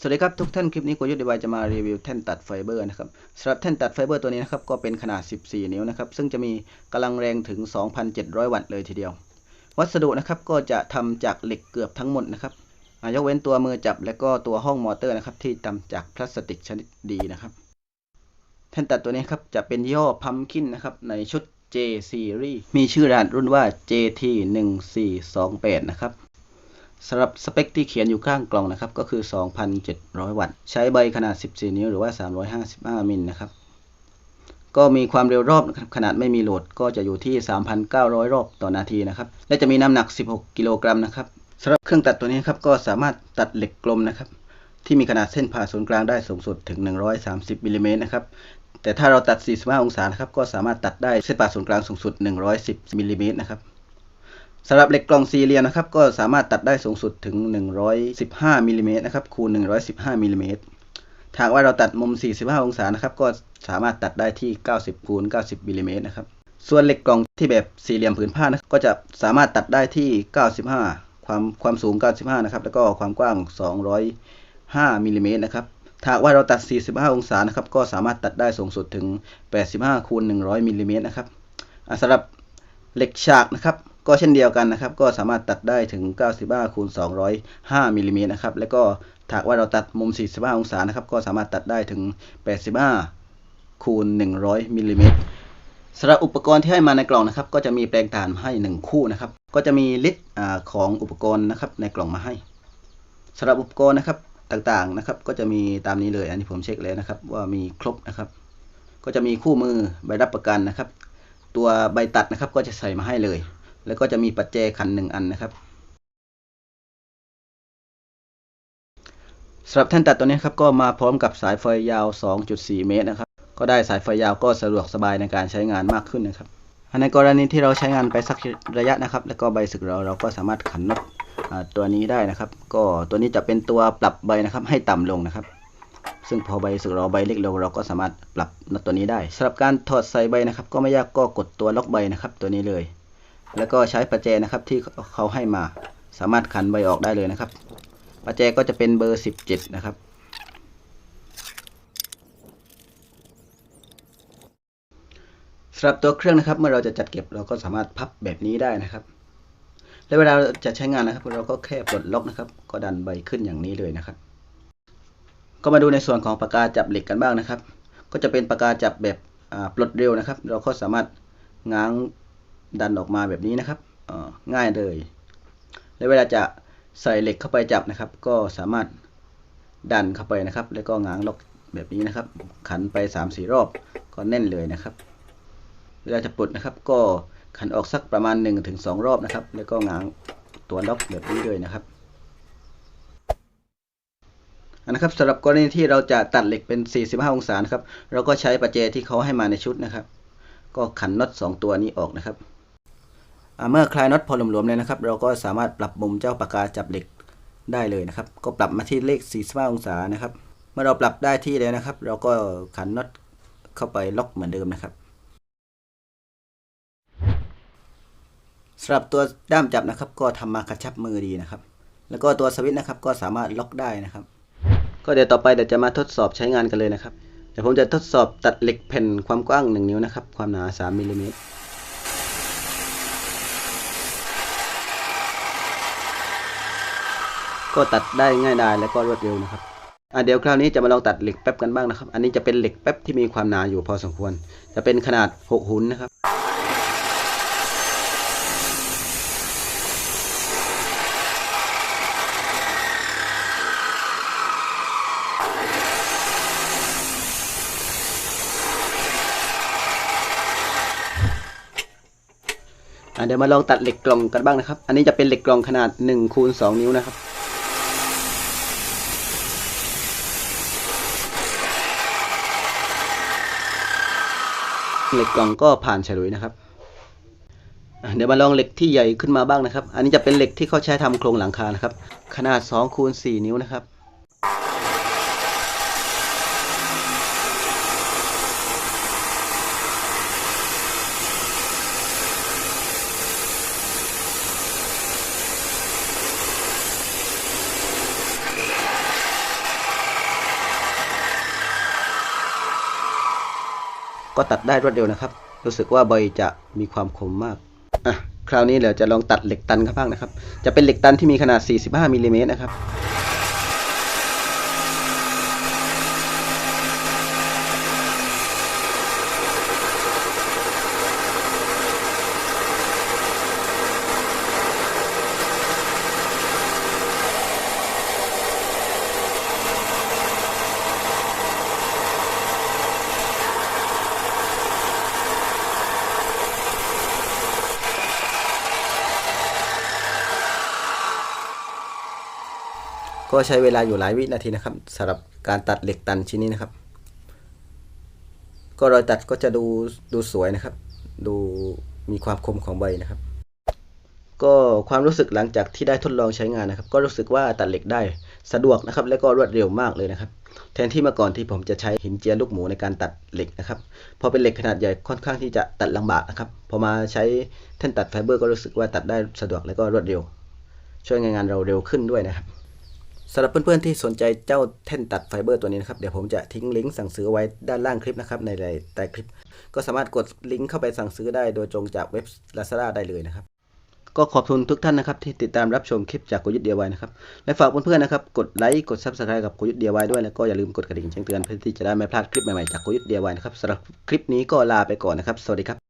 สวัสดีครับทุกท่านคลิปนี้โกยุทธดีวายจะมารีวิวแท่นตัดไฟเบอร์นะครับสำหรับแท่นตัดไฟเบอร์ตัวนี้นะครับก็เป็นขนาด 14 นิ้วนะครับซึ่งจะมีกำลังแรงถึง 2,700 วัตต์เลยทีเดียว วัสดุนะครับก็จะทำจากเหล็กเกือบทั้งหมดนะครับยกเว้นตัวมือจับและก็ตัวห้องมอเตอร์นะครับที่ทำจากพลาสติกชนิดดีนะครับ แท่นตัดตัวนี้ครับจะเป็นย่อพัมคินนะครับในชุด J Series มีชื่อร้านรุ่นว่า JT 1428 นะครับ สำหรับสเปคที่เขียนอยู่ข้างกล่องนะครับ ก็คือ 2,700 วัตต์ ใช้ใบขนาด 14 นิ้วหรือว่า 355 มิลนะครับ ก็มีความเร็วรอบขนาดไม่มีโหลดก็จะอยู่ที่ 3,900 รอบต่อนาทีนะครับ และจะมีน้ำหนัก 16 กิโลกรัมนะครับสำหรับเครื่องตัดตัวนี้ครับก็สามารถตัดเหล็กกลมนะครับ ที่มีขนาดเส้นผ่าศูนย์กลางได้สูงสุดถึง 130มิลลิเมตรนะครับแต่ถ้าเราตัด 45 องศานะครับก็สามารถตัดได้เส้นผ่าศูนย์กลางสูงสุด 110มิลลิเมตรนะครับ สำหรับเหล็กกล่องสี่เหลี่ยมนะครับก็สามารถตัดได้สูงสุดถึง 115มิลลิเมตรนะครับคูณ 115มิลลิเมตรถ้าว่าเราตัดมุม 45 องศานะครับก็สามารถตัดได้ที่ 90คูณ90มิลลิเมตรนะครับส่วนเหล็กกล่องที่แบบสี่เหลี่ยมผืนผ้านะก็จะสามารถตัดได้ที่ 95 ความความสูง 95 นะครับแล้วก็ความกว้าง 205มิลลิเมตรนะครับถ้าว่าเราตัด 45 องศานะครับก็สามารถตัดได้สูงสุดถึง 85คูณ100มิลลิเมตรนะครับอ่าสำหรับเหล็กฉากนะครับ ก็เช่นเดียวกันนะครับ ก็สามารถตัดได้ถึง 95คูณ205มิลลิเมตรนะครับ แล้วก็ถ้ากว่าเราตัดมุม 45 องศานะครับ ก็สามารถตัดได้ถึง 85คูณ100มิลลิเมตรสำหรับอุปกรณ์ที่ให้มาในกล่องนะครับ ก็จะมีแปลงถ่านให้ 1 คู่นะครับ ก็จะมีลิตรของอุปกรณ์นะครับในกล่องมาให้สำหรับอุปกรณ์นะครับต่างๆนะครับ ก็จะมีตามนี้เลย อันนี้ผมเช็คแล้วนะครับ ว่ามีครบนะครับ ก็จะมีคู่มือใบรับประกันนะครับ ตัวใบตัดนะครับก็จะใส่มาให้เลย แล้วก็จะมีปัจเจขันหนึ่งอันนะครับสำหรับแท่นตัดตัวนี้ครับก็มาพร้อมกับสายไฟยาว 2.4 เมตรนะครับ ก็ได้สายไฟยาวก็สะดวกสบายในการใช้งานมากขึ้นนะครับในกรณีที่เราใช้งานไปสักระยะนะครับ แล้วก็ใบสึกเราเราก็สามารถขันน็อตตัวนี้ได้นะครับ ก็ตัวนี้จะเป็นตัวปรับใบนะครับ ให้ต่ำลงนะครับ ซึ่งพอใบสึกเราใบเล็กลงเราก็สามารถปรับน็อตตัวนี้ได้สำหรับการถอดใส่ใบนะครับ ก็ไม่ยากก็กดตัวล็อกใบนะครับ ตัวนี้เลย แล้วก็ใช้ประแจนะครับที่เขาให้มาสามารถขันใบออกได้เลยนะครับ ประแจก็จะเป็นเบอร์17นะครับ สำหรับตัวเครื่องนะครับ เมื่อเราจะจัดเก็บเราก็สามารถพับแบบนี้ได้นะครับ และเวลาจะใช้งานนะครับ เราก็แค่ปลดล็อกนะครับ ก็ดันใบขึ้นอย่างนี้เลยนะครับ ก็มาดูในส่วนของปากกาจับเหล็กกันบ้างนะครับ ก็จะเป็นปากกาจับแบบปลดเร็วนะครับ เราก็สามารถง้าง ดันออกมาแบบนี้นะครับง่ายเลย และเวลาจะใส่เหล็กเข้าไปจับนะครับ ก็สามารถดันเข้าไปนะครับ แล้วก็ง้างล็อกแบบนี้นะครับ ขันไป3-4รอบก็แน่นเลยนะครับ เวลาจะปลดนะครับ ก็ขันออกสักประมาณ 1-2 รอบนะครับ แล้วก็ง้างตัวล็อกแบบนี้เลยนะครับนนะครับสำหรับกรณีที่เราจะตัดเหล็กเป็น 45 องศานะครับ เราก็ใช้ประแจที่เขาให้มาในชุดนะครับ ก็ขันน็อต2ตัวนี้ออกนะครับ เมื่อคลายน็อตพอหลวมๆเลยนะครับ เราก็สามารถปรับมุมเจ้าปากกาจับเหล็กได้เลยนะครับ ก็ปรับมาที่เลข 45 องศานะครับ เมื่อเราปรับได้ที่แล้วนะครับ เราก็ขันน็อตเข้าไปล็อกเหมือนเดิมนะครับสำหรับตัวด้ามจับนะครับ ก็ทำมากระชับมือดีนะครับ แล้วก็ตัวสวิตช์นะครับ ก็สามารถล็อกได้นะครับ ก็เดี๋ยวต่อไปเดี๋ยวจะมาทดสอบใช้งานกันเลยนะครับเดี๋ยวผมจะทดสอบตัดเหล็กแผ่นความกว้าง 1 นิ้วนะครับ ความหนา 3มิลลิเมตร ก็ตัดได้ง่ายดายและก็รวดเร็วนะครับอะเดี๋ยวคราวนี้จะมาลองตัดเหล็กแป๊บกันบ้างนะครับ อันนี้จะเป็นเหล็กแป๊บที่มีความหนาอยู่พอสมควร จะเป็นขนาด 6 หุนนะครับอะเดี๋ยวมาลองตัดเหล็กกล่องกันบ้างนะครับ อันนี้จะเป็นเหล็กกล่องขนาด1คูณ2นิ้วนะครับ เหล็กกล่องก็ผ่านฉลุยนะครับ เดี๋ยวมาลองเหล็กที่ใหญ่ขึ้นมาบ้างนะครับ อันนี้จะเป็นเหล็กที่เขาใช้ทำโครงหลังคานะครับ ขนาด2คูณ4นิ้วนะครับ ก็ตัดได้รวดเร็วนะครับ รู้สึกว่าใบจะมีความคมมากอะคราวนี้เดี๋ยวจะลองตัดเหล็กตันกันบ้างนะครับ จะเป็นเหล็กตันที่มีขนาด 45มิลลิเมตรนะครับ ก็ใช้เวลาอยู่หลายวินาทีนะครับสำหรับการตัดเหล็กตันชิ้นนี้นะครับ ก็รอยตัดก็จะดูดูสวยนะครับ ดูมีความคมของใบนะครับ ก็ความรู้สึกหลังจากที่ได้ทดลองใช้งานนะครับ ก็รู้สึกว่าตัดเหล็กได้สะดวกนะครับ และก็รวดเร็วมากเลยนะครับ แทนที่เมื่อก่อนที่ผมจะใช้หินเจียลูกหมูในการตัดเหล็กนะครับพอเป็นเหล็กขนาดใหญ่ค่อนข้างที่จะตัดลำบากนะครับพอมาใช้แท่นตัดไฟเบอร์ก็รู้สึกว่าตัดได้สะดวกและก็รวดเร็ว ช่วยงานเราเร็วขึ้นด้วยนะครับ สำหรับเพื่อนๆที่สนใจเจ้าแท่นตัดไฟเบอร์ตัวนี้นะครับ เดี๋ยวผมจะทิ้งลิงก์สั่งซื้อไว้ด้านล่างคลิปนะครับในใต้คลิป ก็สามารถกดลิงก์เข้าไปสั่งซื้อได้โดยตรงจากเว็บ Lazada ได้เลยนะครับ ก็ขอบคุณทุกท่านนะครับ ที่ติดตามรับชมคลิปจากโกยุทธเดียวไว้นะครับ และฝากเพื่อนๆนะครับกดไลค์กด Subscribe กับโกยุทธเดียวไว้ด้วยแล้วก็อย่าลืมกดกระดิ่งแจ้งเตือนเพื่อที่จะได้ไม่พลาดคลิปใหม่ๆจากโกยุทธเดียวไว้นะครับสำหรับคลิปนี้ก็ลาไปก่อนนะครับสวัสดีครับ